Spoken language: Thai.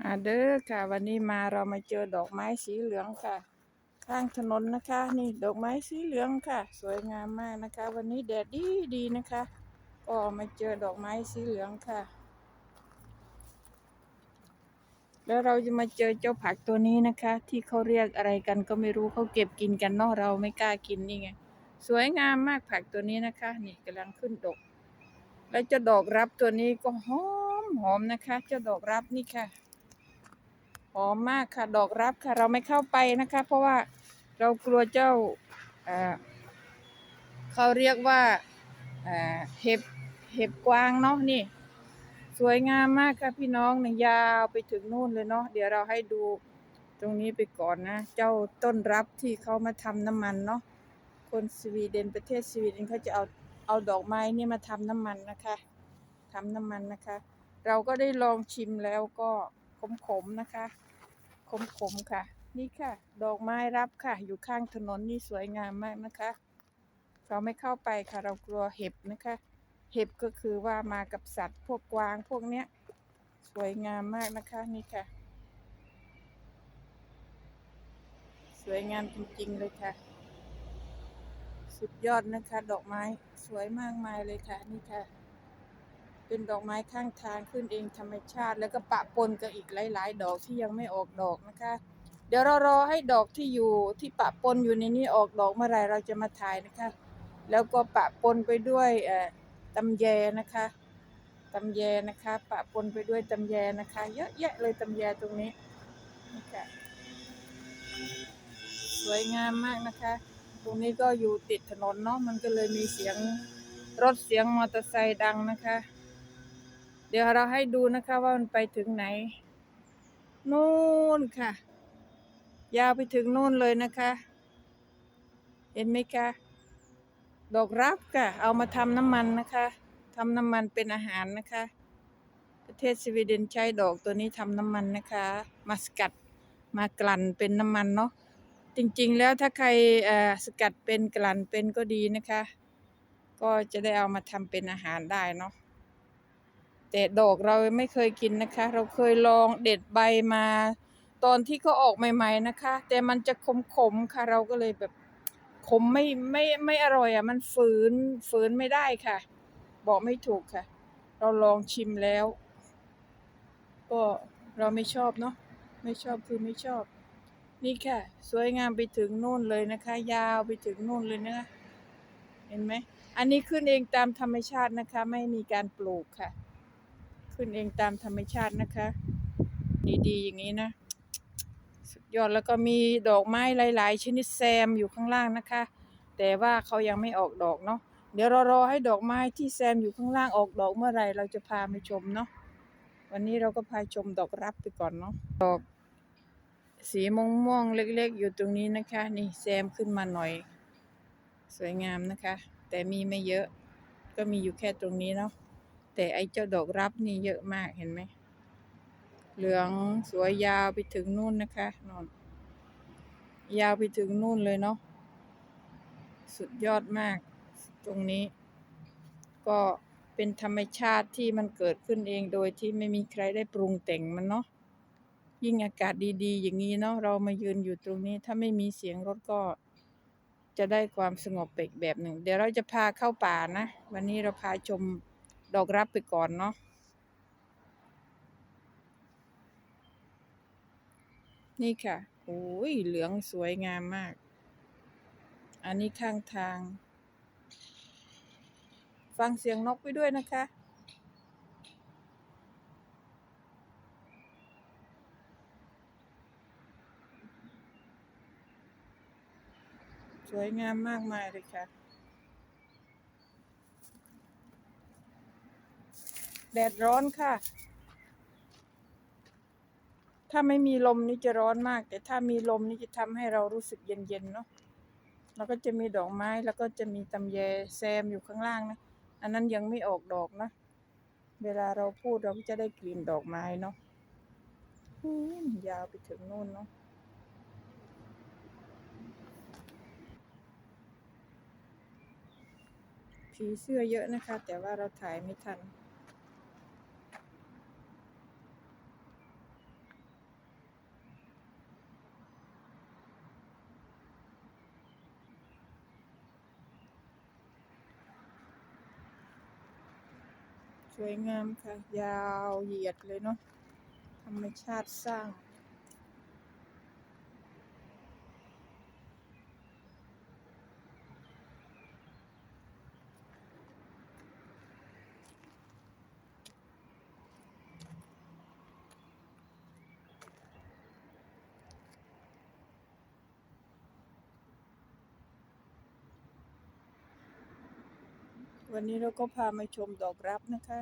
มาเด้อค่ะ วันนี้มาเรามาเจอดอกไม้สีเหลืองค่ะ ข้างถนนนะคะ นี่ดอกไม้สีเหลืองค่ะ สวยงามมากนะคะ วันนี้แดดดีดีนะคะ ก็มาเจอดอกไม้สีเหลืองค่ะ แล้วเราจะมาเจอเจ้าผักตัวนี้นะคะ ที่เขาเรียกอะไรกันก็ไม่รู้เขาเก็บกินกันเนาะเราไม่กล้ากินนี่ไงสวยงามมากผักตัวนี้นะคะ นี่กำลังขึ้นดก แล้วเจ้าดอกรับตัวนี้ก็หอมหอมนะคะ เจ้าดอกรับนี่ค่ะ หอมมากค่ะ ดอกรับค่ะ เราไม่เข้าไปนะคะ เพราะว่าเรากลัวเจ้าเขาเรียกว่าเห็บเห็บกวางเนาะนี่ สวยงามมากค่ะพี่น้องเนี่ยยาวไปถึงนู่นเลยเนาะเดี๋ยวเราให้ดูตรงนี้ไปก่อนนะ เจ้าต้นรับที่เขามาทำน้ำมันเนาะคนสวีเดนประเทศสวีเดนเขาจะเอาเอาดอกไม้นี่มาทำน้ำมันนะคะทำน้ำมันนะคะ เราก็ได้ลองชิมแล้วก็ ขมๆนะคะ ขมๆค่ะ นี่ค่ะ ดอกไม้รับค่ะ อยู่ข้างถนนนี่สวยงามมากนะคะ เราไม่เข้าไปค่ะ เรากลัวเห็บนะคะ เห็บก็คือว่ามากับสัตว์พวกกวางพวกเนี้ย สวยงามมากนะคะนี่ค่ะ สวยงามจริงๆเลยค่ะ สุดยอดนะคะ ดอกไม้สวยมากมายเลยค่ะนี่ค่ะ เป็นดอกไม้ข้างทางขึ้นเองธรรมชาติ แล้วก็ปะปนกับอีกหลาย ๆ ดอกที่ยังไม่ออกดอกนะคะ เดี๋ยวเรารอให้ดอกที่อยู่ที่ปะปนอยู่ในนี้ออกดอกเมื่อไรเราจะมาถ่ายนะคะ แล้วก็ปะปนไปด้วยเอ่อตำแยนะคะตำแยนะคะ ปะปนไปด้วยตำแยนะคะ เยอะแยะเลยตำแยตรงนี้นี่ค่ะสวยงามมากนะคะ ตรงนี้ก็อยู่ติดถนนเนาะมันก็เลยมีเสียงรถเสียงมอเตอร์ไซค์ดังนะคะ เดี๋ยวเราให้ดูนะคะว่ามันไปถึงไหน นู่นค่ะ ยาวไปถึงนู่นเลยนะคะ เห็นไหมคะ ดอกรับค่ะ เอามาทำน้ำมันนะคะทำน้ำมันเป็นอาหารนะคะ ประเทศสวีเดนใช้ดอกตัวนี้ทำน้ำมันนะคะ มาสกัดมากลั่นเป็นน้ำมันเนาะจริงๆแล้วถ้าใครเออสกัดเป็นกลั่นเป็นก็ดีนะคะ ก็จะได้เอามาทำเป็นอาหารได้เนาะ แต่ดอกเราไม่เคยกินนะคะ เราเคยลองเด็ดใบมา ตอนที่เขาออกใหม่ ๆนะคะ แต่มันจะขมๆค่ะ เราก็เลยแบบขมไม่ไม่ไม่อร่อยอะ มันฝืนฝืนไม่ได้ค่ะ บอกไม่ถูกค่ะ เราลองชิมแล้ว ก็เราไม่ชอบเนาะไม่ชอบคือไม่ชอบ นี่ค่ะ สวยงามไปถึงนู่นเลยนะคะ ยาวไปถึงนู่นเลยนะคะเห็นไหมอันนี้ขึ้นเองตามธรรมชาตินะคะ ไม่มีการปลูกค่ะ ขึ้นเองตามธรรมชาตินะคะ ดีๆอย่างนี้นะ สุดยอดแล้วก็มีดอกไม้หลาย ๆ ชนิดแซมอยู่ข้างล่างนะคะ แต่ว่าเขายังไม่ออกดอกเนาะเดี๋ยวเรารอให้ดอกไม้ที่แซมอยู่ข้างล่างออกดอกเมื่อไรเราจะพาไปชมเนาะวันนี้เราก็พาชมดอกรับไปก่อนเนาะดอกสีม่วงม่วงๆเล็ก ๆ อยู่ตรงนี้นะคะ นี่แซมขึ้นมาหน่อย สวยงามนะคะ แต่มีไม่เยอะ ก็มีอยู่แค่ตรงนี้เนาะ แต่ไอ้เจ้าดอกรับนี่เยอะมากเห็นไหม เหลืองสวยยาวไปถึงนู่นนะคะนอนยาวไปถึงนู่นเลยเนาะ สุดยอดมากตรงนี้ ก็เป็นธรรมชาติที่มันเกิดขึ้นเองโดยที่ไม่มีใครได้ปรุงแต่งมันเนาะ ยิ่งอากาศดีๆ อย่างนี้เนาะ เรามายืนอยู่ตรงนี้ ถ้าไม่มีเสียงรถก็จะได้ความสงบไปกแบบหนึ่ง เดี๋ยวเราจะพาเข้าป่านะ วันนี้เราพาชม ดอกรับไปก่อนเนาะนี่ค่ะโอ้ยเหลืองสวยงามมาก อันนี้ข้างทาง ฟังเสียงนกไปด้วยนะคะ สวยงามมากมายเลยค่ะ แดดร้อนค่ะ ถ้าไม่มีลมนี่จะร้อนมาก แต่ถ้ามีลมนี่จะทำให้เรารู้สึกเย็นๆเนาะแล้วก็จะมีดอกไม้แล้วก็จะมีตำแยแซมอยู่ข้างล่างนะ อันนั้นยังไม่ออกดอกนะ เวลาเราพูดเราก็จะได้กลิ่นดอกไม้เนาะยาวไปถึงนู่นเนาะผีเสื้อเยอะนะคะ แต่ว่าเราถ่ายไม่ทัน วยงามค่ะ ยาวเหยียดเลยเนาะธรรมชาติสร้าง วันนี้เราก็พามาชมดอกรับนะคะ